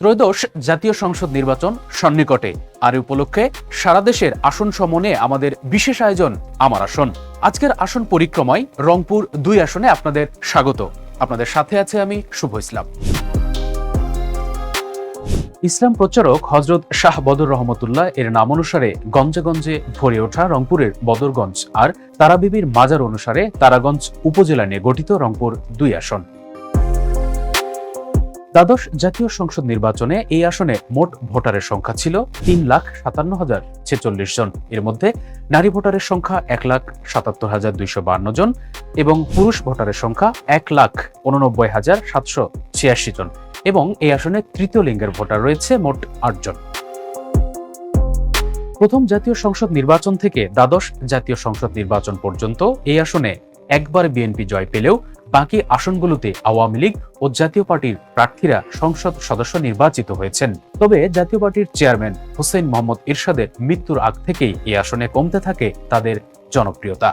ত্রয়োদশ জাতীয় সংসদ নির্বাচন সন্নিকটে। আর উপলক্ষে সারা দেশের আসন সমনে আমাদের বিশেষ আয়োজন আমার আসন। আজকের আসন পরিক্রমায় রংপুর দুই আসনে আপনাদের স্বাগত। আপনাদের সাথে আছে আমি শুভ ইসলাম। ইসলাম প্রচারক হজরত শাহ বদর রহমতুল্লাহ এর নাম অনুসারে গঞ্জে গঞ্জে ভরে ওঠা রংপুরের বদরগঞ্জ আর তারাবিবির মাজার অনুসারে তারাগঞ্জ উপজেলা নিয়ে গঠিত রংপুর দুই আসন। দ্বাদশ জাতীয় সংসদ নির্বাচনে এই আসনে মোট ভোটারের সংখ্যা ছিল তিন লাখ সাতান্ন হাজার ছেচল্লিশ জন। এর মধ্যে নারী ভোটারের সংখ্যা এক লাখ সাতাত্তর হাজার দুইশো বান্ন জন এবং পুরুষ ভোটারের সংখ্যা এক লাখ উননব্বই হাজার সাতশো ছিয়াশি জন এবং এই আসনে তৃতীয় লিঙ্গের ভোটার রয়েছে মোট আটজন প্রথম জাতীয় সংসদ নির্বাচন থেকে দ্বাদশ জাতীয় সংসদ নির্বাচন পর্যন্ত এই আসনে একবার বিএনপি জয় পেলেও বাকি আসনগুলোতে আওয়ামী লীগ ও জাতীয় পার্টির প্রার্থীরা সংসদ সদস্য নির্বাচিত হয়েছেন। তবে জাতীয় পার্টির চেয়ারম্যান হোসেন মোহাম্মদ ইরশাদের মৃত্যুর আগ থেকেই এই আসনে কমতে থাকে তাদের জনপ্রিয়তা।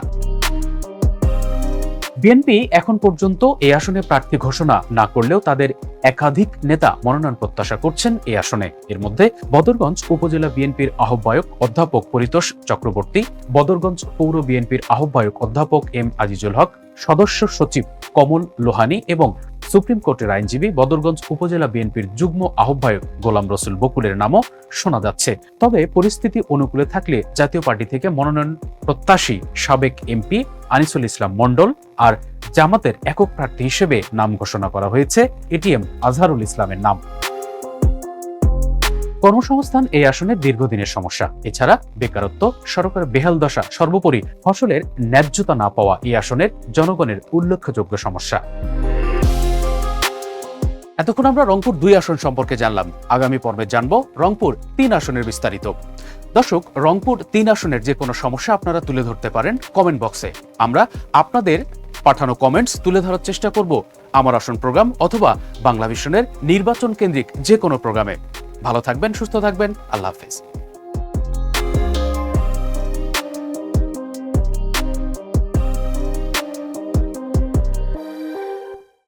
বিএনপি এখন পর্যন্ত এই আসনে প্রার্থী ঘোষণা না করলেও তাদের একাধিক নেতা মনোনয়ন প্রত্যাশা করছেন এই আসনে। এর মধ্যে বদরগঞ্জ উপজেলা বিএনপির আহ্বায়ক অধ্যাপক পরিতোষ চক্রবর্তী, বদরগঞ্জ পৌর বিএনপির আহ্বায়ক অধ্যাপক এম আজিজুল হক, সদস্য সচিব কমল লোহানী এবং সুপ্রিম কোর্টের আইনজীবী বদরগঞ্জ উপজেলা বিএনপির যুগ্ম আহ্বায়ক গোলাম রসুল বকুলের নামও শোনা যাচ্ছে। তবে পরিস্থিতি অনুকূলে থাকলে জাতীয় পার্টি থেকে মনোনয়ন প্রত্যাশী সাবেক এমপি আনিসুল ইসলাম মণ্ডল আর জামাতের একক প্রার্থী হিসেবে নাম ঘোষণা করা হয়েছে এটিএম আজহারুল ইসলামের নাম। কর্মসংস্থান এই আসনে দীর্ঘদিনের সমস্যা। এছাড়া বেকারত্ব সরকারের বেহাল দশা, সর্বোপরি ফসলের ন্যায্যতা না পাওয়া এই আসনের জনগণের উল্লেখযোগ্য সমস্যা। এতক্ষণ আমরা রংপুর দুই আসন সম্পর্কে জানলাম। আগামী পর্বে জানব রংপুর তিন আসনের বিস্তারিত। দর্শক, রংপুর তিন আসনের যে কোনো সমস্যা আপনারা তুলে ধরতে পারেন কমেন্ট বক্সে আমরা আপনাদের পাঠানো কমেন্টস তুলে ধরার চেষ্টা করব আমার আসন প্রোগ্রাম অথবা বাংলা ভিশনের নির্বাচন কেন্দ্রিক যে কোনো প্রোগ্রামে ভালো থাকবেন, সুস্থ থাকবেন, আল্লাহ হাফেজ।